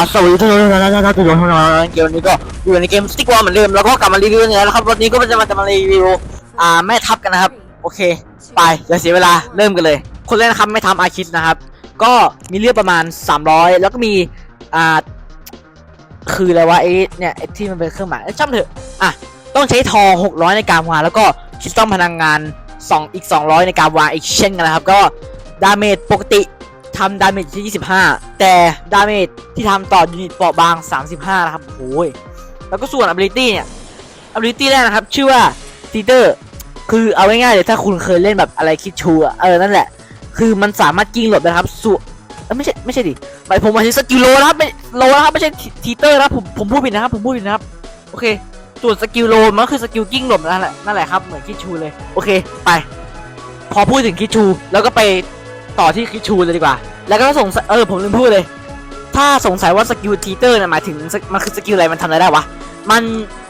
สวัสดีทุกคนนะครับทุกคนนะครับเกมวันนี้ก็อยู่ในเกมสติ๊กวอลเหมือนเดิมแล้วก็กลับมารีวิวเนี่ยนะครับวันนี้ก็จะมาจะมารีวิวอ่าแม่ทัพกันนะครับ โอเค ไปอย่าเสียเวลาเริ่มกันเลย คนแรกนะครับแม่ทัพอาคิสนะครับ ก็มีเลือดประมาณ 300 แล้วก็มีอ่าคืออะไรวะไอ้เนี่ยไอ้ที่มันเป็นเครื่องหมายเอ้ยช่างมันเถอะอะต้องใช้ทอง 600 ในการวางแล้วก็คริสตัลพลังงาน 2 อีก 200 ในการวางอีกเช่นกันนะครับ ก็ดาเมจปกติ ทำดาเมจที่ 25 แต่ดาเมจที่ทำต่อยูนิตเปราะบาง 35 นะครับโอ้ยแล้วก็ส่วน ability เนี่ย ability แรกนะครับ ชื่อว่า theater คือเอาง่ายๆเลยถ้าคุณเคยเล่นแบบอะไรคิดชูอะเออ นั่นแหละ คือมันสามารถกิ้งหลบได้นะครับส่วนไม่ใช่ไม่ใช่ดิหมายผมมายถึงสกิลโลนะครับไม่โลนะครับไม่ใช่ทีเตอร์นะครับผมผมพูดผิดนะครับผมพูดผิดนะครับโอเคส่วนสกิลโลมันก็คือสกิลกิ้งหลบนั่นแหละนั่นแหละครับเหมือนคิดชูเลยโอเค ไป พอพูดถึงคิดชู แล้วก็ไป ต่อที่คิดชูเลยดีกว่า แล้วก็สงสัยเออผมลืมพูดเลย ถ้าสงสัยว่าสกิลทีเตอร์เนี่ยหมายถึงมันคือสกิลอะไรมันทำอะไรได้วะมัน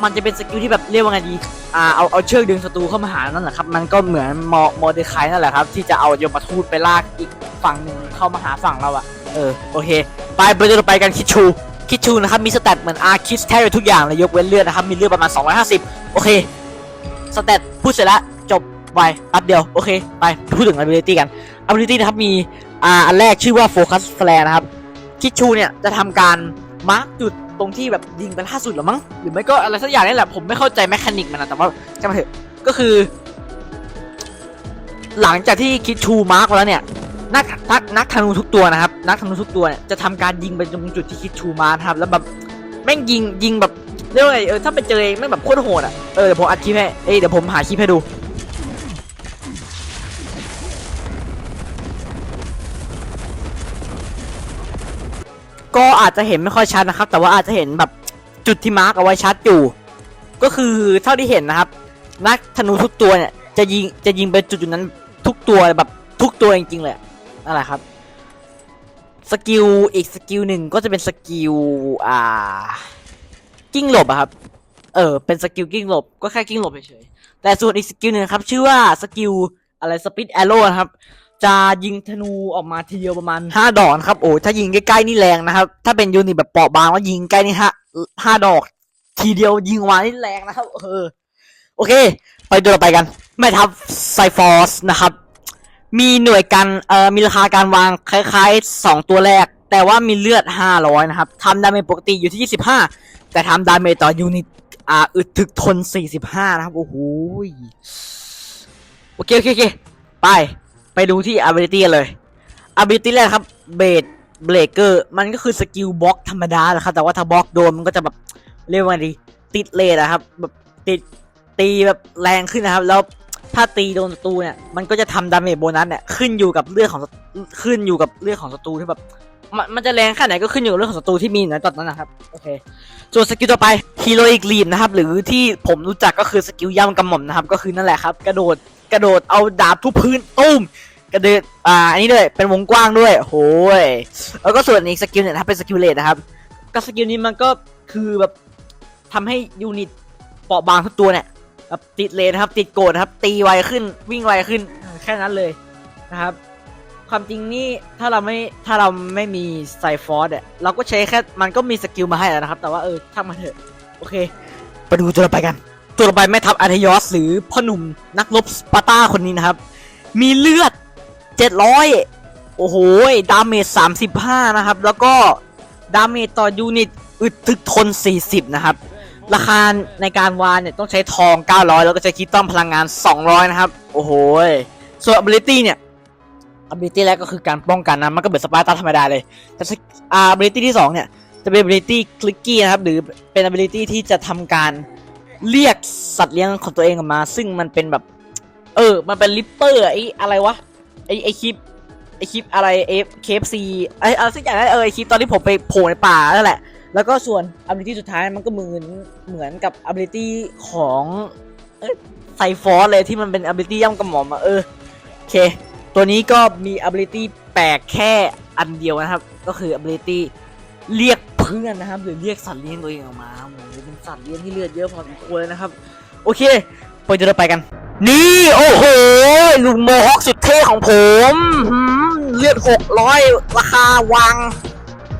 มันจะเป็นสกิลที่แบบเรียกว่าไงดีอ่าเอาเอาเชือกดึงศัตรูเข้ามาหานั่นแหละครับ มันก็เหมือนมอมอเดคายนั่นแหละครับ ที่จะเอายมทูตไปลากอีกฝั่งหนึ่งเข้ามาหาฝั่งเราอะเออโอเค ไปไปเราไปกันคิดชูคิดชูนะครับมีสแตทเหมือนอาร์คิสแทบทุกอย่างเลยยกเว้นเลือดนะครับมีเลือดประมาณ 250 โอเคสแตทพูดเสร็จแล้วจบไปแป๊บเดียวโอเค ไปพูดถึง ability กัน ability นะครับมีอ่าอันแรกชื่อว่าโฟกัสแฟลนะครับคิดชูเนี่ยจะทำการมาร์กจุดตรงที่แบบยิงไปล่าสุดหรือมั้งหรือไม่ก็อะไรสักอย่างนี่แหละผมไม่เข้าใจแมคานิกมันนะแต่ว่าจะมาเถอะก็คือ หลังจากที่คิดชูมาร์กแล้วเนี่ยนักนักนักธนูทุกตัวนะครับ นักธนูทุกตัวเนี่ยจะทำการยิงไปตรงจุดที่คิดชูมาร์คครับ แล้วแบบแม่งยิงยิงแบบเรียกว่าไงเออถ้าไปเจอเองแม่งแบบโคตรโหดอะเออเดี๋ยวผมอัดคลิปให้เอเดี๋ยวผมหาคลิปให้ดู ก็อาจจะเห็นไม่ค่อยชัดนะครับ แต่ว่าอาจจะเห็นแบบจุดที่มาร์กเอาไว้ชัดอยู่ ก็คือเท่าที่เห็นนะครับ นักธนูทุกตัวเนี่ยจะยิงจะยิงไปจุดจุดนั้นทุกตัวแบบทุกตัวจริงๆเลยนั่นแหละครับสกิลอีกสกิลหนึ่งก็จะเป็นสกิลอ่ากิ้งหลบอะครับ เออเป็นสกิลกิ้งหลบก็แค่กิ้งหลบเฉยๆแต่ส่วนอีกสกิลหนึ่งครับ ชื่อว่าสกิลอะไรสปิดแอโร่นะครับ จะยิงธนูออกมาทีเดียวประมาณ5ดอกนะครับโอ้ถ้ายิงใกล้ๆนี่แรงนะครับ ถ้าเป็นยูนิตแบบเปราะบางว่ายิงใกล้นี่ห้าห้าดอก ทีเดียวยิงออกมานี่แรงนะครับ เออ โอเค ไปดูต่อไปกันแม่ทัพไซฟอร์สนะครับ มีหน่วยกันเอ่อมีราคาการวางคล้ายๆ2ตัวแรก แต่ว่ามีเลือด500นะครับทำดาเมจปกติอยู่ที่25แต่ทำดาเมจต่อยูนิตอ่าอึดถึกทน45นะครับโอ้โหโอเคโอเคโอเคไป ไปดูที่ ability กันเลย ability แรกครับเบดเบรกเกอร์มันก็คือสกิลบล็อกธรรมดาแหละครับ แต่ว่าถ้าบล็อกโดนมันก็จะแบบเรียกว่าดีติดเลทนะครับแบบติดตีแบบแรงขึ้นนะครับ แล้วถ้าตีโดนศัตรูเนี่ยมันก็จะทำดาเมจโบนัสเนี่ยขึ้นอยู่กับเลือดของขึ้นอยู่กับเลือดของศัตรูที่แบบ มันมันจะแรงแค่ไหนก็ขึ้นอยู่กับเลือดของศัตรูที่มีในตอนนั้นนะครับโอเคส่วนสกิลต่อไปฮีโร่อีกลีนนะครับ หรือที่ผมรู้จักก็คือสกิลย่ำกำหม่อมนะครับ ก็คือนั่นแหละครับ กระโดดกระโดดเอาดาบทุบพื้นตุ้มกระเดินอ่าอันนี้ด้วยเป็นวงกว้างด้วยโหยแล้วก็ส่วนอีกสกิลเนี่ยนะครับเป็นสกิลเลดนะครับ ก็สกิลนี้มันก็คือแบบทำให้ยูนิตเปราะบางทุกตัวเนี่ยแบบติดเลนนะครับ ติดโกดนะครับ ตีไวขึ้นวิ่งไวขึ้นแค่นั้นเลยนะครับ ความจริงนี่ถ้าเราไม่ถ้าเราไม่มีไซฟอร์ดเนี่ยเราก็ใช้แค่มันก็มีสกิลมาให้แล้วนะครับ แต่ว่าเออช่างมันเถอะ โอเค ไปดูตัวต่อไปกัน ตัวต่อไปแม่ทัพอาร์เทยอสหรือพ่อหนุ่มนักรบสปาร์ตาคนนี้นะครับ มีเลือดเจ็ดร้อยโอ้โหดาเมจสามสิบห้านะครับ แล้วก็ดาเมจต่อยูนิตอึดทึกทน40นะครับ ราคาในการวานเนี่ยต้องใช้ทอง900แล้วก็ใช้คิดต้อมพลังงาน200นะครับ โอ้โหส่วน ability เนี่ย ability แรกก็คือการป้องกันนะมันก็เหมือนสปาร์ตาธรรมดาเลยแต่อ่า ability ที่ 2 เนี่ย จะเป็น ability clicky นะครับ หรือเป็น ability ที่จะทำการเรียกสัตว์เลี้ยงของตัวเองออกมา ซึ่งมันเป็นแบบ เออ มันเป็นลิปเปอร์ไอ้อะไรวะไอไอคลิปไอคลิปอะไรเอฟเคฟซีไออะไรสักอย่างนั้นเออไอคลิปตอนที่ผมไปโผล่ในป่านั่นแหละ แล้วก็ส่วน ability สุดท้ายมันก็เหมือนเหมือนกับ ability ของไซฟอร์เลยที่มันเป็น ability ย่ำกระหม่อมอะเออโอเค ตัวนี้ก็มี ability แปลกแค่อันเดียวนะครับ ก็คือ ability เรียกเพื่อนนะครับ หรือเรียกสัตว์เลี้ยงตัวเองออกมาโอ้โหเป็นสัตว์เลี้ยงที่เลือดเยอะพอสมควรเลยนะครับ โอเคไปเดี๋ยวเราไปกัน นี่โอ้โหลุงโมฮอคสุดเท่ของผมหืมเลือดหกร้อยราคาวาง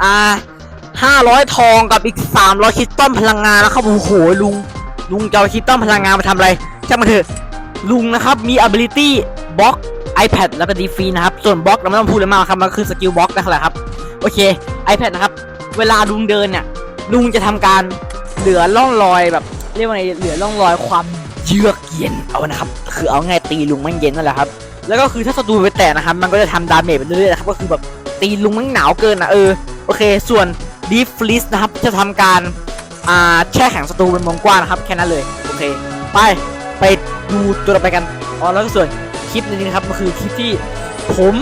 อ่า500ทองกับอีก300คริสตัลพลังงานนะครับโอ้โหลุงลุงจะเอาคริสตัลพลังงานมาทำอะไรช่างมันเถอะลุงนะครับมี ability บล็อก iPad แล้วก็ดีฟีนะครับ ส่วนบล็อกเราไม่ต้องพูดเลยมากครับ มันคือสกิลบล็อกนั่นแหละครับ โอเค iPad นะครับ เวลาลุงเดินเนี่ย ลุงจะทำการเหลือร่องรอยแบบ เรียกว่าไงเหลือร่องรอยความเยือกเย็นเอานะครับ คือเอาไงตีลุงมันเย็นนั่นแหละครับ แล้วก็คือถ้าศัตรูไปแตะนะครับ มันก็จะทำดาเมจไปเรื่อยๆนะครับ ก็คือแบบตีลุงมันหนาวเกินนะเออ โอเค ส่วน Deep Freeze นะครับ จะทำการอ่าแช่แข็งศัตรูเป็นวงกว้างนะครับ แค่นั้นเลย โอเค ไป ไปดูตัวต่อไปกัน อ๋อ แล้วก็ส่วน คลิปนี้นะครับมันคือคลิปที่ผม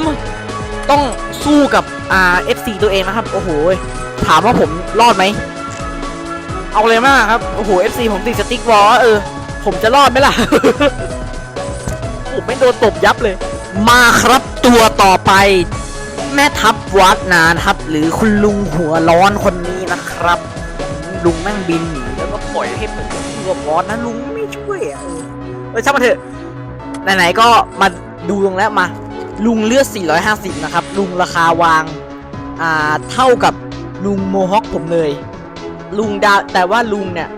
ต้องสู้กับอ่า FC ตัวเองนะครับ โอ้โห ถามว่าผมรอดไหม เอาเลยมากครับ โอ้โห FC ผมติดสติ๊กวอลเออ ผมจะรอดไหมล่ะ ผมไม่โดนตบยับเลย มาครับตัวต่อไป แม่ทัพวัดนานครับ หรือคุณลุงหัวร้อนคนนี้นะครับ ลุงแม่งบินหนีแล้วก็ปล่อยให้ผมสู้กับบอสนะลุงไม่ช่วยอะเออเออช่างมันเถอะ ไหนๆก็มาดูตรงแล้วมา ลุงเลือด 450 นะครับ ลุงราคาวาง อ่า เท่ากับลุงโมฮอคผมเลย ลุงดาแต่ว่าลุงเนี่ย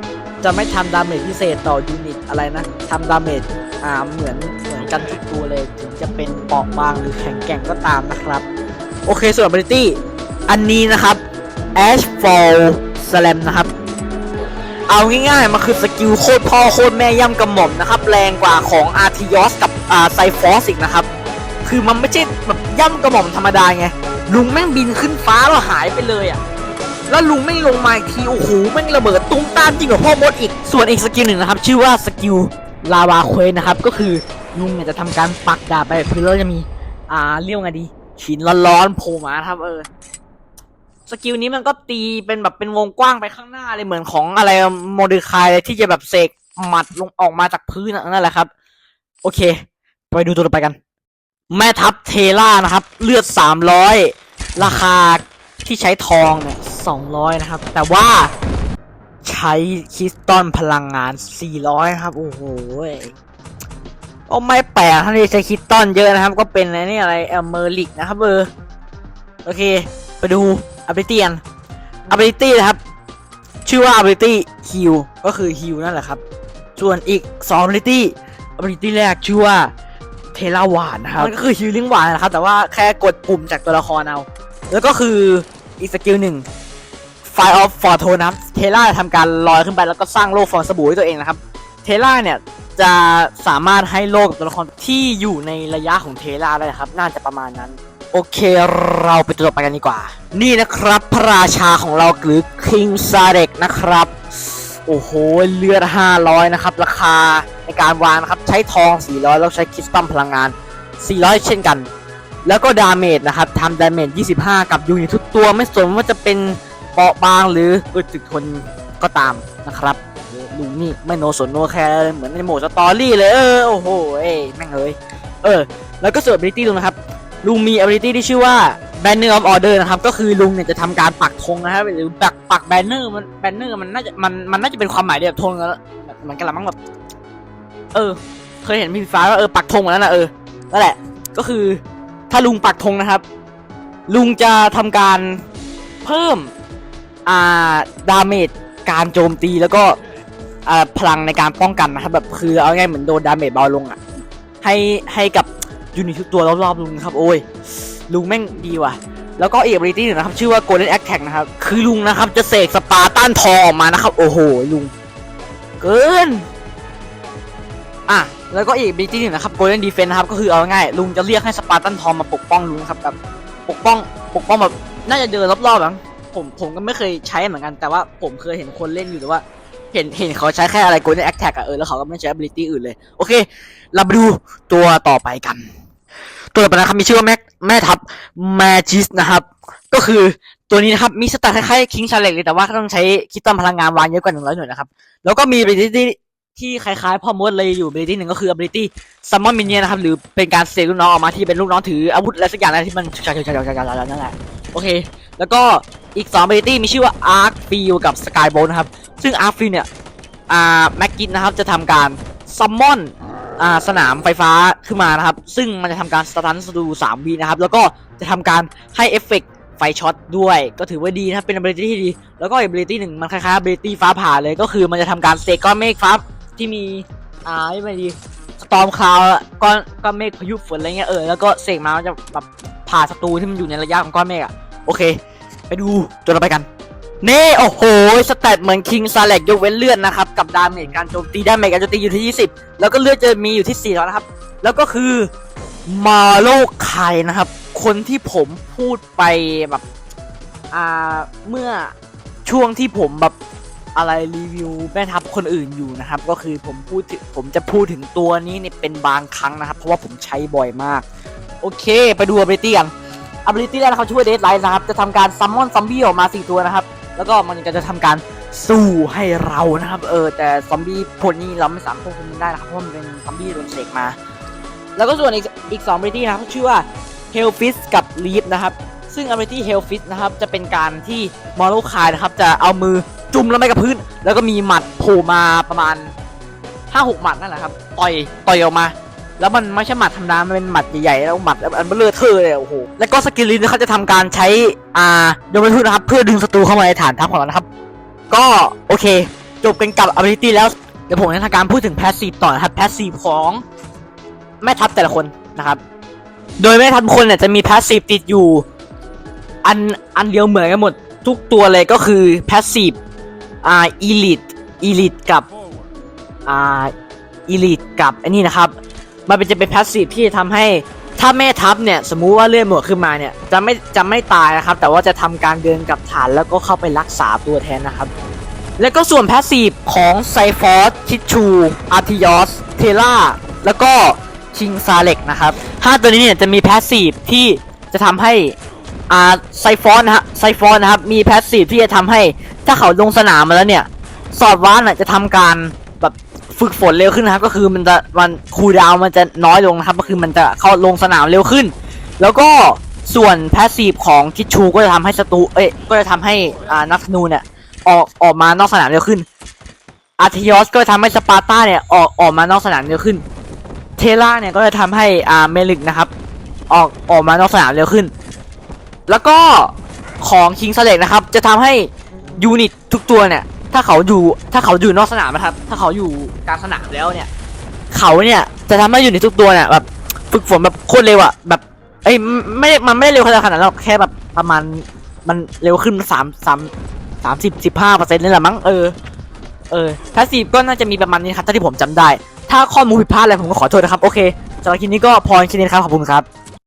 จะไม่ทำดาเมจพิเศษต่อยูนิตอะไรนะทำดาเมจอ่าเหมือนเหมือนกันทุกตัวเลยถึงจะเป็นเปราะบางหรือแข็งแกร่งก็ตามนะครับ โอเคส่วน ability อันนี้นะครับ Ashfall Slam นะครับ เอาง่ายๆ มันคือสกิลโคตรพ่อโคตรแม่ย่ำกระหม่อมนะครับ แรงกว่าของ Artios กับอ่าไซฟอสอีกนะครับ คือมันไม่ใช่แบบย่ำกระหม่อมธรรมดาไง ลุงแม่งบินขึ้นฟ้าแล้วหายไปเลยอะ แล้วลุงไม่งลงมาอีกทีโอ้โหแม่งระเบิดตุ้มตามจริงกว่าพ่อมดอีก ส่วนอีกสกิลหนึ่งนะครับ ชื่อว่าสกิลลาวาเควนะครับ ก็คือลุงเนี่ยจะทำการปักดาบไปกับพื้นแล้วจะมี อ่าเรียกว่าไงดีหินร้อนๆโผล่มาครับเออ สกิลนี้มันก็ตีเป็นแบบเป็นวงกว้างไปข้างหน้าเลยเหมือนของอะไรโมเดลคายที่จะแบบเสกหมัดลงออกมาจากพื้นนั่นแหละครับ โอเค ไปดูตัวต่อไปกัน แม่ทัพเทล่านะครับ เลือด300ราคาที่ใช้ทองเนี่ย200นะครับ แต่ว่าใช้คริสตัลพลังงาน400นะครับ โอ้โหก็ไม่แปลกถ้าที่ใช้คริสตัลเยอะนะครับ ก็เป็นอะไรนี่อะไรเอเมอริกนะครับเออโอเค ไปดู ability กัน ability นะครับ ชื่อว่า ability heal ก็คือ heal นั่นแหละครับ ส่วนอีก 2 ability ability แรกชื่อว่าเทลาวานนะครับ มันก็คือ healing หวานนะครับ แต่ว่าแค่กดปุ่มจากตัวละครเอา แล้วก็คืออีกสกิลหนึ่ง Fire of Fortune นะครับ เทล่าทำการลอยขึ้นไปแล้วก็สร้างโลกฟองสบู่ให้ตัวเองนะครับ เทล่าเนี่ยจะสามารถให้โลกกับตัวละครที่อยู่ในระยะของเทล่าได้ครับ น่าจะประมาณนั้น โอเคเราไปตัวต่อไปกันดีกว่า นี่นะครับพระราชาของเราหรือ King s a r e k นะครับ โอ้โห เลือด 500 นะครับ ราคาในการวางนะครับ ใช้ทอง 400 แล้วใช้คริสตัลพลังงาน 400 เช่นกัน แล้วก็ดาเมจนะครับทำดาเมจ 25 กับยูนิตทุกตัวไม่สนว่าจะเป็นเปราะบางหรืออึดถึกทนก็ตามนะครับเออลุงนี่ไม่โนสนโนแคร์เลยเหมือนในโหมดสตอรี่เลย เออ โอ้โห เอ้แม่งเอ้ยเออ แล้วก็เส่วน ability ลุงนะครับ ลุงมี ability ที่ชื่อว่า banner of order นะครับ ก็คือลุงเนี่ยจะทำการปักธงนะครับหรือปักปัก banner มัน banner มันน่าจะมันมันน่าจะเป็นความหมายเดียวกับธงแล้วเหมือนกันละมั้งแบบเออ เคยเห็นพี่ฟ้าว่าเออปักธงมาแล้วนะเออนั่นแหละก็คือถ้าลุงปักธงนะครับ ลุงจะทำการเพิ่มอ่าดาเมจการโจมตีแล้วก็อ่าพลังในการป้องกันนะครับแบบคือเอาง่ายเหมือนโดนดาเมจเบาลงอะให้ให้กับ ยูนิตทุกตัวรอบๆลุงนะครับโอ้ยลุงแม่งดีว่ะแล้วก็อีก ability หนึ่งนะครับชื่อว่า golden attack นะครับคือลุงนะครับจะเสกสปาร์ตันทองออกมานะครับโอ้โหลุงเกินอะแล้วก็อีก ability หนึ่งนะครับ golden defense นะครับก็คือเอาง่ายลุงจะเรียกให้สปาร์ตันทองมาปกป้องลุงครับแบบปกป้องปกป้องแบบน่าจะเดินรอบๆมั้งผมผมก็ไม่เคยใช้เหมือนกันแต่ว่าผมเคยเห็นคนเล่นอยู่แต่ว่า เห็นเห็นเขาใช้แค่อะไร golden attack อะเออแล้วเขาก็ไม่ใช้ ability อื่นเลย โอเค เราไปดูตัวต่อไปกัน ตัวต่อไปนะครับมีชื่อว่าแม่แม่ทัพ Magis นะครับ ก็คือตัวนี้นะครับมีสไตล์คล้ายๆ King Charlotte เลยแต่ว่าต้องใช้คิดตันพลังงานวางเยอะกว่า100หน่วยนะครับ แล้วก็มี ability ที่คล้ายๆพ่อมดเลยอยู่ ability หนึ่งก็คือ ability Summon Minion นะครับหรือเป็นการเสกลูกน้องออกมาที่เป็นลูกน้องถืออาวุธอะไรสักอย่างนะไรที่มันชาๆๆๆๆนั่นแหละ โอเค แล้วก็อีก2 ability มีชื่อว่า Arc Field กับ Sky Bolt นะครับ ซึ่ง Arc Field เนี่ย อ่าแม็กกินนะครับ จะทำการซัมมอนอ่าสนามไฟฟ้าขึ้นมานะครับ ซึ่งมันจะทำการสตันสตูสามวีนะครับ แล้วก็จะทำการให้เอฟเฟกต์ไฟช็อตด้วย ก็ถือว่าดีนะครับ เป็น ability ที่ดี แล้วก็ ability หนึ่งมันคล้ายๆ ability ฟ้าผ่าเลย ก็คือมันจะทำการเสกก้อนเมฆฟ้าที่มี อ่าไม่ดีสตอมคลาวก้อนก้อนเมฆพายุฝนอะไรเงี้ยเออแล้วก็เสกมาจะแบบ ผ่าศัตรูที่มันอยู่ในระยะของก้อนเมฆอะโอเค ไปดูตัวเราไปกัน เน่โอ้โหสแตทเหมือนคิงซาเล็กยกเว้นเลือดนะครับ กับดาเมจการโจมตีดาเมจการโจมตีอยู่ที่ 20 แล้วก็เลือดจะมีอยู่ที่ 4 แล้วนะครับ แล้วก็คือมาโลไคนะครับ คนที่ผมพูดไปแบบอ่าเมื่อช่วงที่ผมแบบอะไรรีวิวแม่ทัพคนอื่นอยู่นะครับ ก็คือผมพูดผมจะพูดถึงตัวนี้เนี่ยเป็นบางครั้งนะครับ เพราะว่าผมใช้บ่อยมาก โอเค ไปดู ability กัน ability แรกเขาช่วยเดทไลท์นะครับ จะทำการซัมมอนซอมบี้ออกมา 4 ตัวนะครับ แล้วก็มันก็จะทำการสู้ให้เรานะครับ เออ แต่ซอมบี้พวกนี้เราไม่สามารถควบคุมมันได้นะครับ เพราะมันเป็นซอมบี้โดนเสกมา แล้วก็ส่วนอีกอีก2 ability นะครับชื่อว่า Hellfist กับ Leap นะครับ ซึ่ง ability Hellfist นะครับ จะเป็นการที่มอร์โลคายนะครับ จะเอามือจุ่มลงไปกับพื้น แล้วก็มีหมัดโผล่มาประมาณ5-6หมัดนั่นแหละครับ ต่อย ต่อยออกมา แล้วมันไม่ใช่หมัดธรรมดา มันเป็นหมัดใหญ่ๆ แล้วหมัดอันเบลอเทอร์เลยโอ้โห แล้วก็สกิลลินนะครับจะทำการใช้อ่ายมทูตนะครับ เพื่อดึงศัตรูเข้ามาในฐานทัพของเรานะครับ ก็โอเค จบกันกับ ability แล้ว เดี๋ยวผมจะทำการพูดถึง passive ต่อนะครับ passive ของ แม่ทัพแต่ละคนนะครับ โดยแม่ทัพคนเนี่ยจะมี passive ติดอยู่ อันอันเดียวเหมือนกันหมดทุกตัวเลยก็คือ passive อ่า elite elite กับอ่า elite กับอันนี้นะครับ มันเป็นจะเป็น passive ที่จะทำให้ถ้าแม่ทัพเนี่ย สมมุติว่าเลื่อนหมวกขึ้นมาเนี่ย จะไม่จะไม่ตายนะครับ แต่ว่าจะทำการเดินกับฐานแล้วก็เข้าไปรักษาตัวแทนนะครับ แล้วก็ส่วน passive ของไซฟอสคิชู อาร์ติยอส เทล่า แล้วก็ชิงซาเล็กนะครับห้าตัวนี้เนี่ยจะมี passive ที่จะทำให้อ่าไซฟอนนะฮะไซฟอนนะครับมี passive ที่จะทำให้ถ้าเขาลงสนามมาแล้วเนี่ย สอดว้านอะจะทำการ ฝึกฝนเร็วขึ้นนะครับ ก็คือมันจะมันคูลดาวมันจะน้อยลงนะครับ ก็คือมันจะเข้าลงสนามเร็วขึ้น แล้วก็ส่วนแพสซีฟของคิดชูก็จะทำให้ศัตรูเอ้ยก็จะทำให้อ่านักธนูเนี่ยออกออกมานอกสนามเร็วขึ้นอาร์ทิยอสก็จะทำให้สปาร์ตาเนี่ยออกออกมานอกสนามเร็วขึ้น เทล่าเนี่ยก็จะทำให้อ่าเมลิกนะครับ ออกออกมานอกสนามเร็วขึ้น แล้วก็ของคิงสเลกนะครับ จะทำให้ยูนิตทุกตัวเนี่ย ถ้าเขาอยู่ถ้าเขาอยู่นอกสนามนะครับ ถ้าเขาอยู่กลางสนามแล้วเนี่ย เขาเนี่ยจะทำให้อยูนิตทุกตัวเนี่ยแบบฝึกฝนแบบโคตรเร็วอะแบบเอ้ยไม่ได้มันไม่ได้เร็วขนาดนั้นหรอกแค่แบบประมาณมันเร็วขึ้นสามสามสามสิบสิบห้าเปอร์เซ็นต์นี่แหละมั้งเออเออพาสซีฟก็น่าจะมีประมาณนี้ครับถ้าที่ผมจำได้ ถ้าข้อมูลผิดพลาดอะไรผมก็ขอโทษนะครับ โอเคสำหรับคลิปนี้ก็พอแค่นี้นะครับขอบคุณครับ